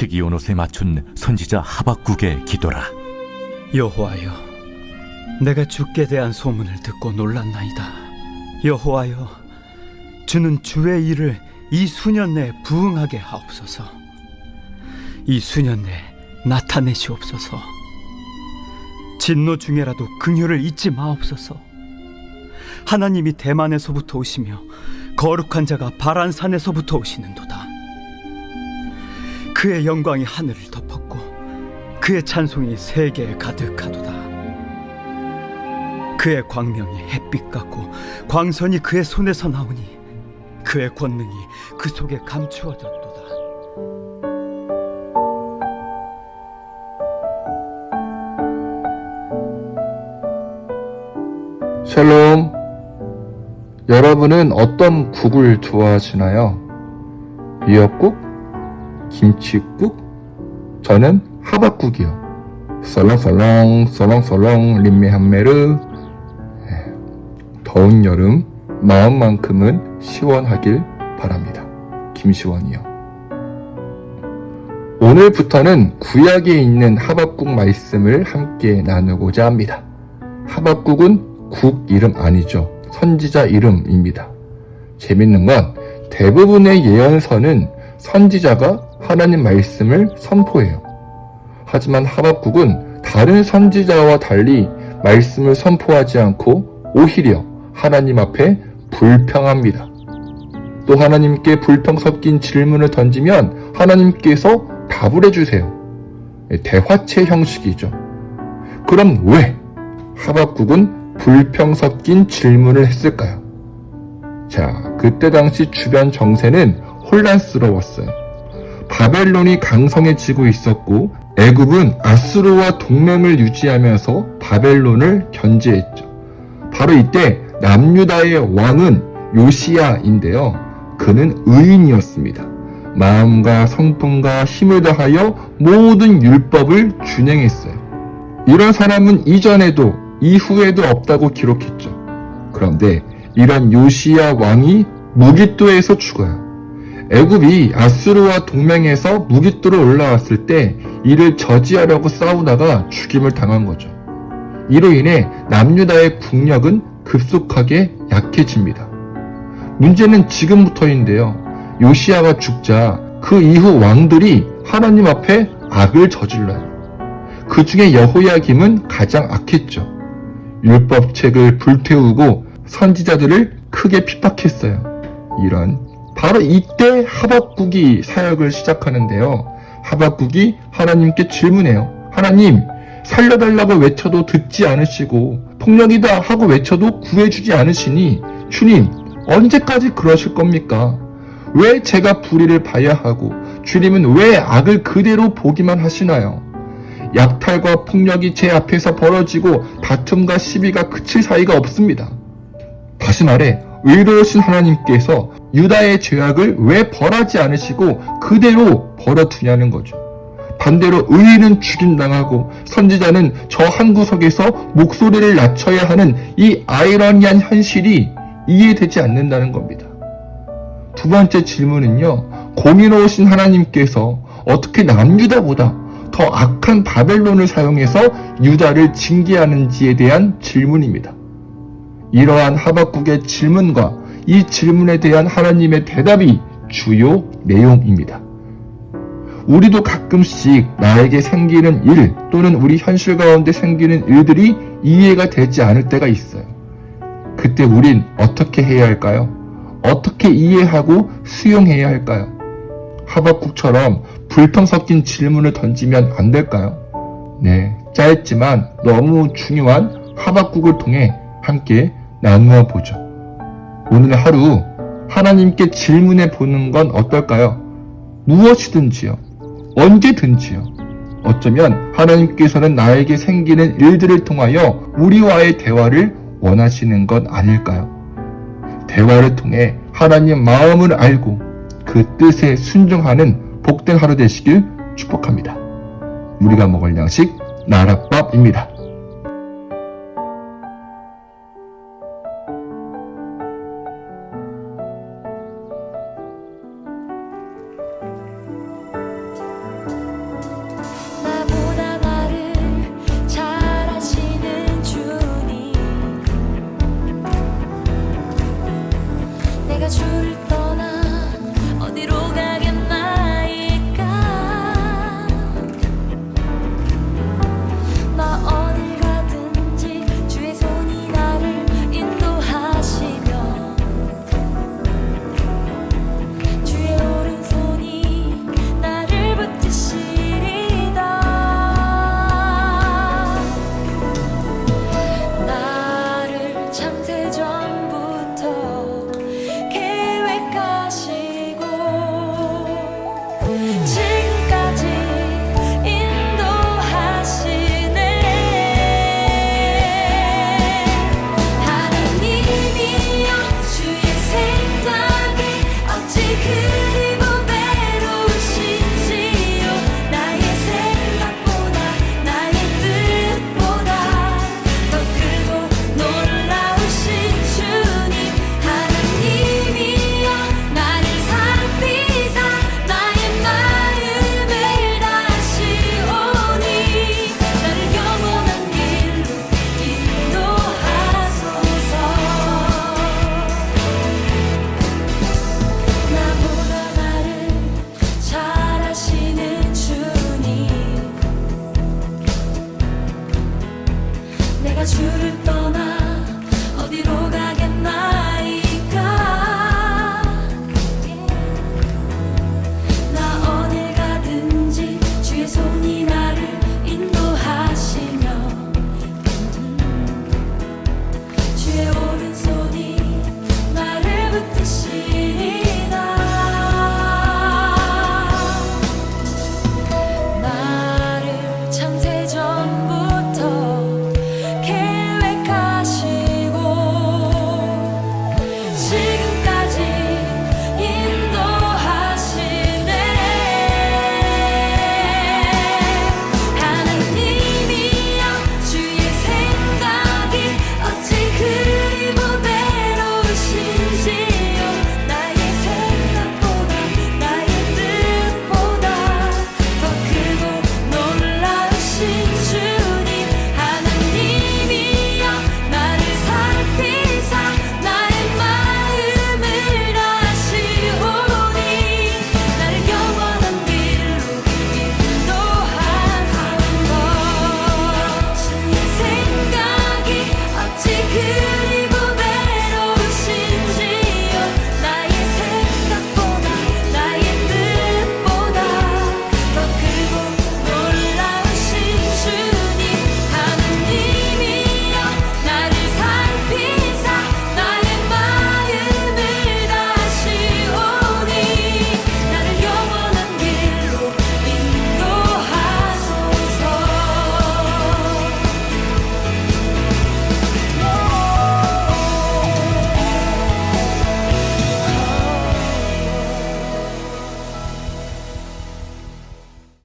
시기온 옷에 맞춘 선지자 하박국의 기도라. 여호와여, 내가 주께 대한 소문을 듣고 놀랐나이다. 여호와여, 주는 주의 일을 이 수년 내에 부응하게 하옵소서. 이 수년 내에 나타내시옵소서. 진노 중에라도 긍휼을 잊지 마옵소서. 하나님이 대만에서부터 오시며 거룩한 자가 바란 산에서부터 오시는도다. 그의 영광이 하늘을 덮었고 그의 찬송이 세계에 가득하도다. 그의 광명이 햇빛 같고 광선이 그의 손에서 나오니 그의 권능이 그 속에 감추어졌도다. 샬롬. 여러분은 어떤 국을 좋아하시나요? 미역국? 김치국? 저는 하박국이요. 썰렁썰렁, 썰렁썰렁, 림메한메르. 예, 더운 여름, 마음만큼은 시원하길 바랍니다. 김시원이요. 오늘부터는 구약에 있는 하박국 말씀을 함께 나누고자 합니다. 하박국은 국 이름 아니죠. 선지자 이름입니다. 재밌는 건 대부분의 예언서는 선지자가 하나님 말씀을 선포해요. 하지만 하박국은 다른 선지자와 달리 말씀을 선포하지 않고 오히려 하나님 앞에 불평합니다. 또 하나님께 불평 섞인 질문을 던지면 하나님께서 답을 해주세요. 대화체 형식이죠. 그럼 왜 하박국은 불평 섞인 질문을 했을까요? 자, 그때 당시 주변 정세는 혼란스러웠어요. 바벨론이 강성해지고 있었고 애굽은 아수르와 동맹을 유지하면서 바벨론을 견제했죠. 바로 이때 남유다의 왕은 요시야인데요. 그는 의인이었습니다. 마음과 성품과 힘을 다하여 모든 율법을 준행했어요. 이런 사람은 이전에도 이후에도 없다고 기록했죠. 그런데 이런 요시야 왕이 무기또에서 죽어요. 애굽이 아수르와 동맹해서 무기또로 올라왔을 때 이를 저지하려고 싸우다가 죽임을 당한 거죠. 이로 인해 남유다의 국력은 급속하게 약해집니다. 문제는 지금부터인데요. 요시야가 죽자 그 이후 왕들이 하나님 앞에 악을 저질러요. 그 중에 여호야김은 가장 악했죠. 율법책을 불태우고 선지자들을 크게 핍박했어요. 이런 바로 이때 하박국이 사역을 시작하는데요. 하박국이 하나님께 질문해요. 하나님, 살려달라고 외쳐도 듣지 않으시고 폭력이다 하고 외쳐도 구해주지 않으시니 주님, 언제까지 그러실 겁니까? 왜 제가 불의를 봐야 하고 주님은 왜 악을 그대로 보기만 하시나요? 약탈과 폭력이 제 앞에서 벌어지고 다툼과 시비가 그칠 사이가 없습니다. 다시 말해 의로우신 하나님께서 유다의 죄악을 왜 벌하지 않으시고 그대로 벌어두냐는 거죠. 반대로 의인은 죽임당하고 선지자는 저 한 구석에서 목소리를 낮춰야 하는 이 아이러니한 현실이 이해되지 않는다는 겁니다. 두 번째 질문은요. 공의로우신 하나님께서 어떻게 남유다보다 더 악한 바벨론을 사용해서 유다를 징계하는지에 대한 질문입니다. 이러한 하박국의 질문과 이 질문에 대한 하나님의 대답이 주요 내용입니다. 우리도 가끔씩 나에게 생기는 일 또는 우리 현실 가운데 생기는 일들이 이해가 되지 않을 때가 있어요. 그때 우린 어떻게 해야 할까요? 어떻게 이해하고 수용해야 할까요? 하박국처럼 불평 섞인 질문을 던지면 안 될까요? 네, 짧지만 너무 중요한 하박국을 통해 함께 나누어 보죠. 오늘 하루 하나님께 질문해 보는 건 어떨까요? 무엇이든지요. 언제든지요. 어쩌면 하나님께서는 나에게 생기는 일들을 통하여 우리와의 대화를 원하시는 것 아닐까요? 대화를 통해 하나님 마음을 알고 그 뜻에 순종하는 복된 하루 되시길 축복합니다. 우리가 먹을 양식 나랏밥입니다. 내가 주를 떠나